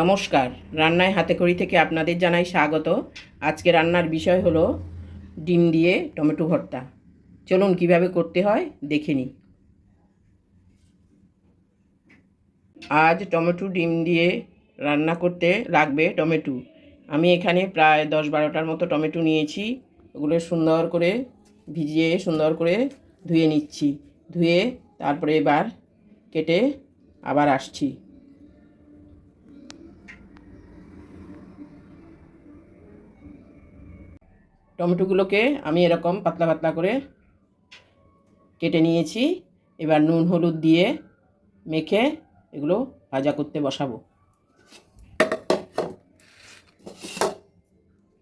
নমস্কার। রান্নায় হাতে খড়ি থেকে আপনাদের জানাই স্বাগত। আজকে রান্নার বিষয় হলো ডিম দিয়ে টমেটো ভর্তা। চলুন কীভাবে করতে হয়, দেখে নিই। আজ টমেটো ডিম দিয়ে রান্না করতে লাগবে টমেটো। আমি এখানে প্রায় দশ বারোটার মতো টমেটো নিয়েছি। ওগুলো সুন্দর করে ভিজিয়ে, সুন্দর করে ধুয়ে নিচ্ছি। ধুয়ে তারপরে এবার কেটে আবার আসছি। টমেটোগুলোকে আমি এরকম পাতলা পাতলা করে কেটে নিয়েছি। এবার নুন, হলুদ দিয়ে মেখে এগুলো ভাজা করতে বসাবো।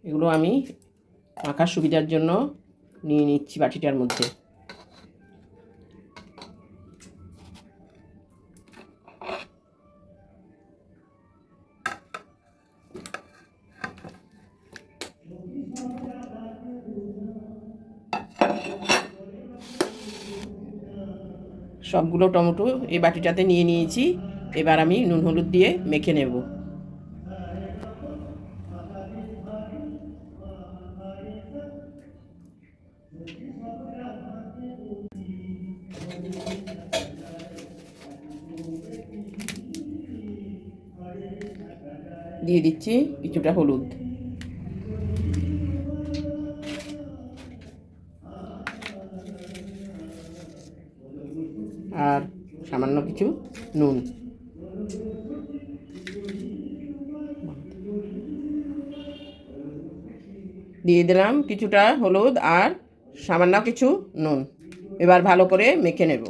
এগুলো আমি মাখার সুবিধার জন্য নিয়ে নিচ্ছি বাটিটার মধ্যে। সবগুলো টমেটো এই বাটিটাতে নিয়ে নিয়েছি। এবার আমি নুন হলুদ দিয়ে মেখে নেব। দিয়ে দিচ্ছি কিছুটা হলুদ। আর সামান্য কিছু নুন। দিয়ে দিলাম কিছুটা হলুদ আর সামান্য কিছু নুন। এবার ভালো করে মেখে নেব।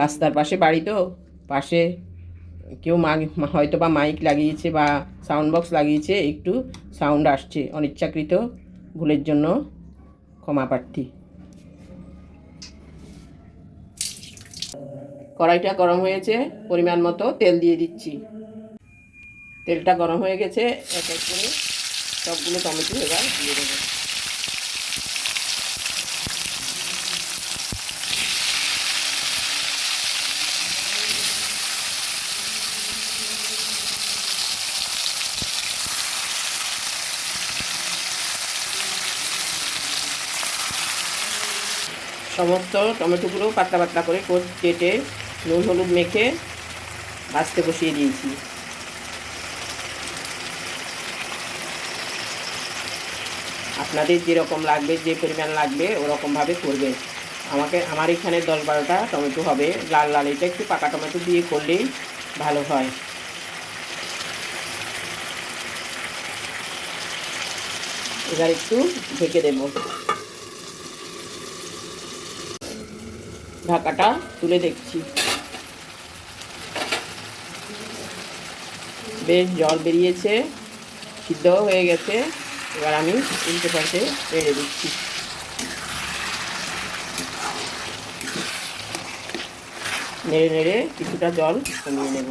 রাস্তার পাশে বাড়ি তো, পাশে কেউ মা হয়তো বা মাইক লাগিয়েছে বা সাউন্ড বক্স লাগিয়েছে, একটু সাউন্ড আসছে, অনিচ্ছাকৃত ভুলের জন্য ক্ষমা প্রার্থী। কড়াইটা গরম হয়েছে, পরিমাণ মতো তেল দিয়ে দিচ্ছি। তেলটা গরম হয়ে গেছে, এক এক করে সবগুলো টমেটো এবার দিয়ে দেবো। সমস্ত টমেটোগুলো পাতলা পাতলা করে কেটে নুন হলুদ মেখে ভাজতে বসিয়ে দিয়েছি। আপনাদের যেরকম লাগবে, যে পরিমাণ লাগবে, ওরকমভাবে করবেন আমাকে, আমার এখানে দশ বারোটা টমেটো হবে। লাল লাল, এটা একটু পাকা টমেটো দিয়ে করলেই ভালো হয়। এবার একটু ঢেকে দেবো। ঢাকাটা তুলে দেখছি। বেশ, জল বেরিয়েছে সিদ্ধ হয়ে গেছে। এবার আমি উল্টে পাশে বেড়ে দিচ্ছি। নেড়ে নেড়ে কিছুটা জল কমিয়ে নেব।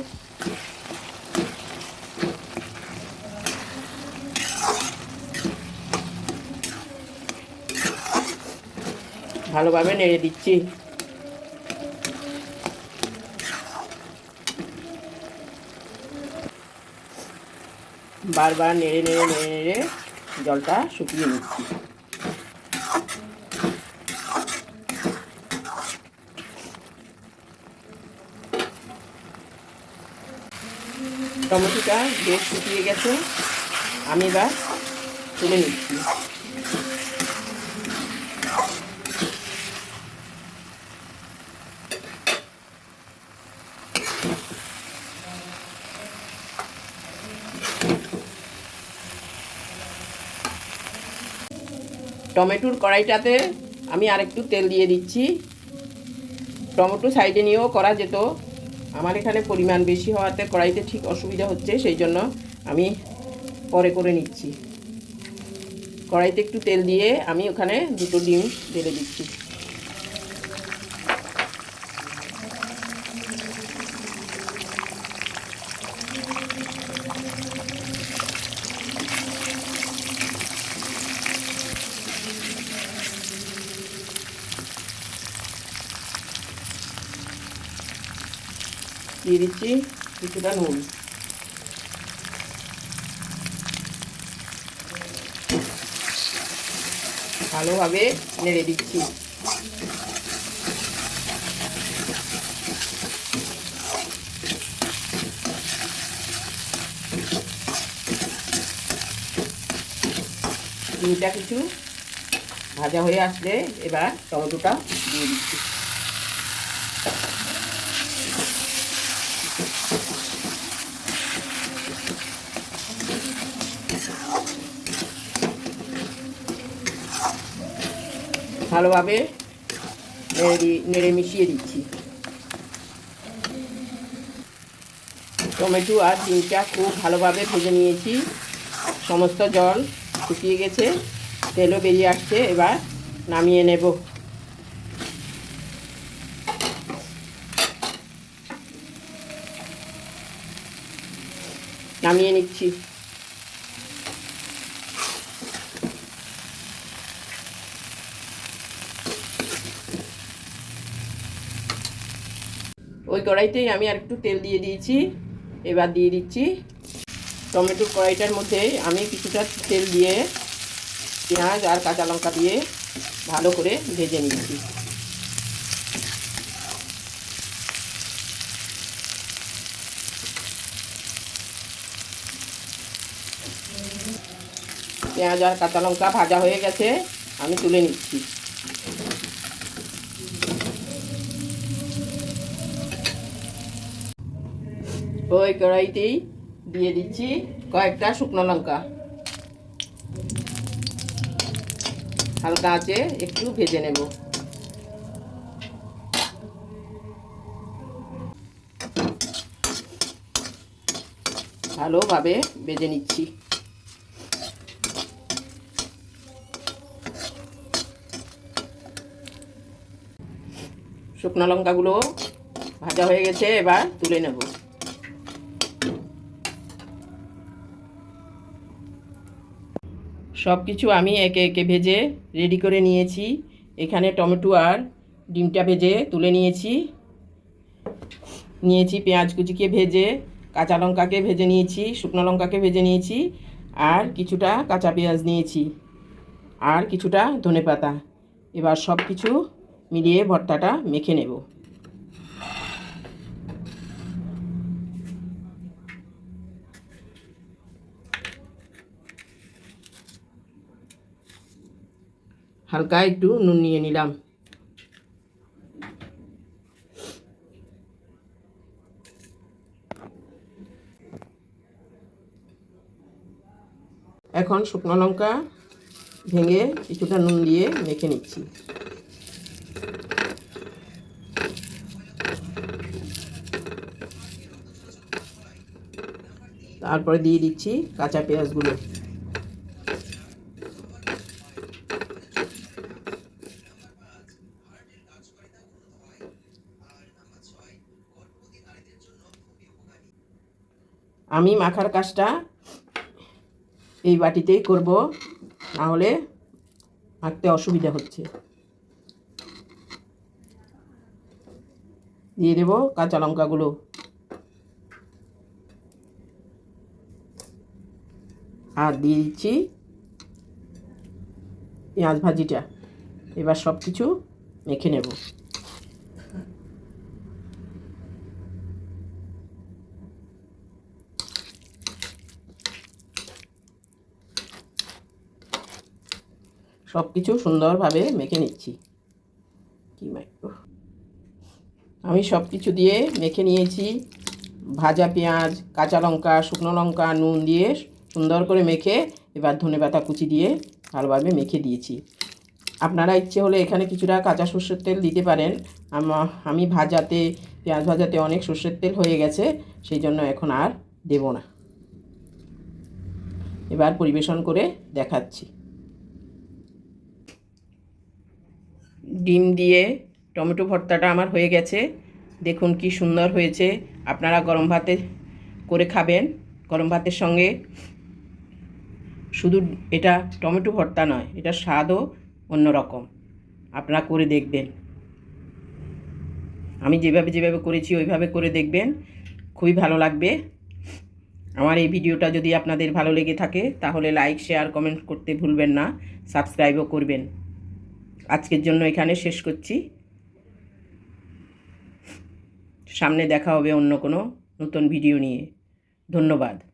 ভালোভাবে নেড়ে দিচ্ছি। বারবার নেড়ে নেড়ে নেড়ে নেড়ে জলটা শুকিয়ে নিচ্ছি। টমেটোটা বেশ শুকিয়ে গেছে, আমি এবার তুলে নিচ্ছি। টমেটোর কড়াইটাতে আমি আরেকটু তেল দিয়ে দিচ্ছি। টমেটো সাইডে নিয়েও করা যেত। আমার এখানে পরিমাণ বেশি হওয়াতে কড়াইতে ঠিক অসুবিধা হচ্ছে, সেই জন্য আমি পরে করে নিচ্ছি। কড়াইতে একটু তেল দিয়ে আমি ওখানে দুটো ডিম ঢেলে দিচ্ছি। দিয়ে দিচ্ছি কিছুটা নুন। ভালোভাবে নেড়ে দিচ্ছি। ডিমটা কিছু ভাজা হয়ে আসলে এবার টমেটোটা দিয়ে দিচ্ছি। ভালোভাবে নেড়ে মিশিয়ে দিচ্ছি। টমেটো আর ডিমটা খুব ভালোভাবে ভেজে নিয়েছি। সমস্ত জল শুকিয়ে গেছে, তেলও বেরিয়ে আসছে, এবার নামিয়ে নেব। নামিয়ে নিচ্ছি ওই কড়াইতেই আমি আর একটু তেল দিয়ে দিয়েছি। এবার দিয়ে দিচ্ছি টমেটোর কড়াইটার মধ্যে আমি কিছুটা তেল দিয়ে পেঁয়াজ আর কাঁচা লঙ্কা দিয়ে ভালো করে ভেজে নিচ্ছি। পেঁয়াজ আর কাঁচা লঙ্কা ভাজা হয়ে গেছে, আমি তুলে নিচ্ছি। ওই কড়াইতেই দিয়ে দিচ্ছি কয়েকটা শুকনো লঙ্কা। হালকা আছে একটু ভেজে নেব। ভালোভাবে ভেজে নিচ্ছি। শুকনো লঙ্কাগুলো ভাজা হয়ে গেছে, এবার তুলে নেব। সব কিছু আমি একে একে ভেজে রেডি করে নিয়েছি। এখানে টমেটো আর ডিমটা ভেজে তুলে নিয়েছি। নিয়েছি পেঁয়াজ কুচিকে ভেজে, কাঁচা লঙ্কাকে ভেজে নিয়েছি, শুকনো লঙ্কাকে ভেজে নিয়েছি, আর কিছুটা কাঁচা পেঁয়াজ নিয়েছি, আর কিছুটা ধনেপাতা। এবার সব কিছু মিলিয়ে ভর্তাটা মেখে নেব। হালকা একটু নুন নিয়ে নিলাম। এখন শুকনো লঙ্কা ভেঙে কিছুটা নুন দিয়ে মেখে নিচ্ছি। তারপরে দিয়ে দিচ্ছি কাঁচা পেঁয়াজগুলো। আমি মাখার কাজটা এই বাটিতেই করব, নাহলে মাখতে অসুবিধা হচ্ছে। দিয়ে দেব কাঁচা লঙ্কাগুলো। আর দিয়ে দিচ্ছি পেঁয়াজ ভাজিটা। এবার সব কিছু মেখে নেব। সব কিছু সুন্দরভাবে মেখে নিচ্ছি। কি আমি সব কিছু দিয়ে মেখে নিয়েছি। ভাজা পেঁয়াজ, কাঁচা লঙ্কা, শুকনো লঙ্কা, নুন দিয়ে সুন্দর করে মেখে এবার ধনে পাতা কুচি দিয়ে ভালোভাবে মেখে দিয়েছি। আপনারা ইচ্ছে হলে এখানে কিছুটা কাঁচা সর্ষের তেল দিতে পারেন। আমি ভাজাতে, পেঁয়াজ ভাজাতে অনেক সর্ষের তেল হয়ে গেছে, সেই জন্য এখন আর দেব না। এবার পরিবেশন করে দেখাচ্ছি। ডিম দিয়ে টমেটো ভর্তাটা আমার হয়ে গেছে। দেখুন কি সুন্দর হয়েছে। আপনারা গরম ভাতে করে খাবেন। গরম ভাতের সঙ্গে শুধু এটা টমেটো ভর্তা নয়, এটা স্বাদও অন্যরকম। আপনারা করে দেখবেন। আমি যেভাবে যেভাবে করেছি, ওইভাবে করে দেখবেন। খুবই ভালো লাগবে। আমার এই ভিডিওটা যদি আপনাদের ভালো লেগে থাকে, তাহলে লাইক শেয়ার কমেন্ট করতে ভুলবেন না। সাবস্ক্রাইবও করবেন। আজকের জন্য এখানে শেষ করছি। সামনে দেখা হবে অন্য কোনো নতুন ভিডিও নিয়ে। ধন্যবাদ।